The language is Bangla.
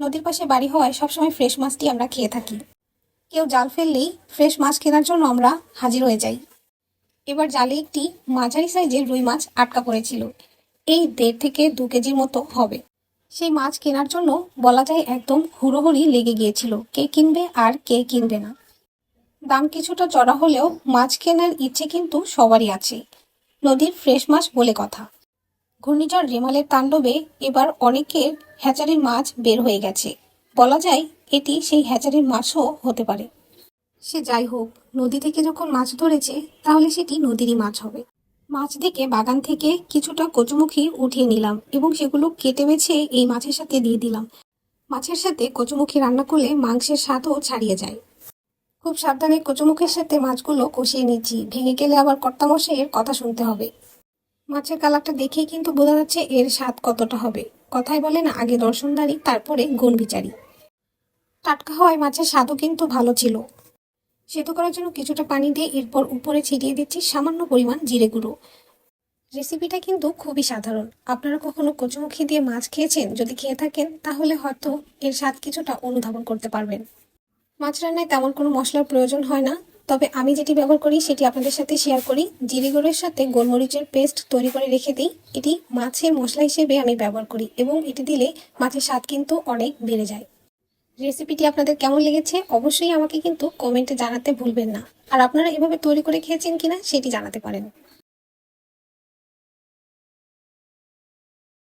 নদীর পাশে বাড়ি হওয়ায় সবসময় ফ্রেশ মাছটি আমরা খেয়ে থাকি। কেউ জাল ফেললেই ফ্রেশ মাছ কেনার জন্য আমরা হাজির হয়ে যাই। এবার জালে একটি মাঝারি সাইজের রুই মাছ আটকা পড়েছিল। এই দেড় থেকে দু কেজির মতো হবে। সেই মাছ কেনার জন্য বলা যায় একদম হুড়োহুড়ি লেগে গিয়েছিল, কে কিনবে আর কে কিনবে না। দাম কিছুটা চড়া হলেও মাছ কেনার ইচ্ছে কিন্তু সবারই আছে। নদীর ফ্রেশ মাছ বলে কথা। ঘূর্ণিঝড় রেমালের তাণ্ডবে এবার অনেকের হ্যাচারির মাছ বের হয়ে গেছে। বলা যায়, এটি সেই হ্যাচারির মাছও হতে পারে। সে যাই হোক, নদী থেকে যখন মাছ ধরেছে, তাহলে সেটি নদীরই মাছ হবে। মাছ দেখে বাগান থেকে কিছুটা কচুমুখী উঠিয়ে নিলাম এবং সেগুলো কেটে বেছে এই মাছের সাথে দিয়ে দিলাম। মাছের সাথে কচুমুখী রান্না করলে মাংসের স্বাদও ছাড়িয়ে যায়। খুব সাবধানে কচুমুখের সাথে মাছগুলো কষিয়ে নিচ্ছি। ভেঙে গেলে আবার কর্তামশাইয়ের কথা শুনতে হবে। মাছের কালারটা দেখেই কিন্তু বোঝা যাচ্ছে এর স্বাদ কতটা হবে। কথাই বলে না, আগে দর্শনদারি, তারপরে গুণ বিচারি। টাটকা হওয়ায় মাছের স্বাদও কিন্তু ভালো ছিল। সেদ্ধ করার জন্য কিছুটা পানি দিয়ে এরপর উপরে ছিটিয়ে দিচ্ছি সামান্য পরিমাণ জিরে গুঁড়ো। রেসিপিটা কিন্তু খুবই সাধারণ। আপনারা কখনো কচুমুখী দিয়ে মাছ খেয়েছেন? যদি খেয়ে থাকেন, তাহলে হয়তো এর স্বাদ কিছুটা অনুধাবন করতে পারবেন। মাছ রান্নায় তেমন কোনো মশলার প্রয়োজন হয় না। তবে আমি যেটি ব্যবহার করি, সেটি আপনাদের সাথে শেয়ার করি। জিরি গুঁড়োর সাথে গোলমরিচের পেস্ট তৈরি করে রেখে দিই। এটি মাছের মশলা হিসেবে আমি ব্যবহার করি এবং এটি দিলে মাছের স্বাদ কিন্তু অনেক বেড়ে যায়। রেসিপিটি আপনাদের কেমন লেগেছে অবশ্যই আমাকে কিন্তু কমেন্টে জানাতে ভুলবেন না। আর আপনারা এভাবে তৈরি করে খেয়েছেন কিনা, সেটি জানাতে পারেন।